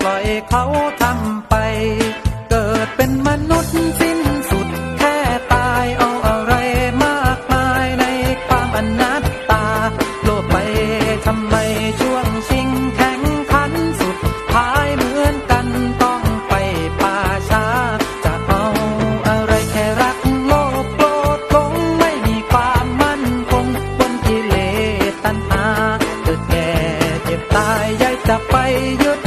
ปล่อยเขาทำไป เกิดเป็นมนุษย์สิ้นสุดแค่ตายเอาอะไรมากมายในความอนัตตา โลภไปทำไมช่วงชิงแข่งขันสุดท้ายเหมือนกันต้องไปป่าช้า จะเอาอะไรแค่รักโลภโกรธหลงไม่มีความมั่นคงบนกิเลสตัณหาเกิดแก่เจ็บตายยายจะไปยึด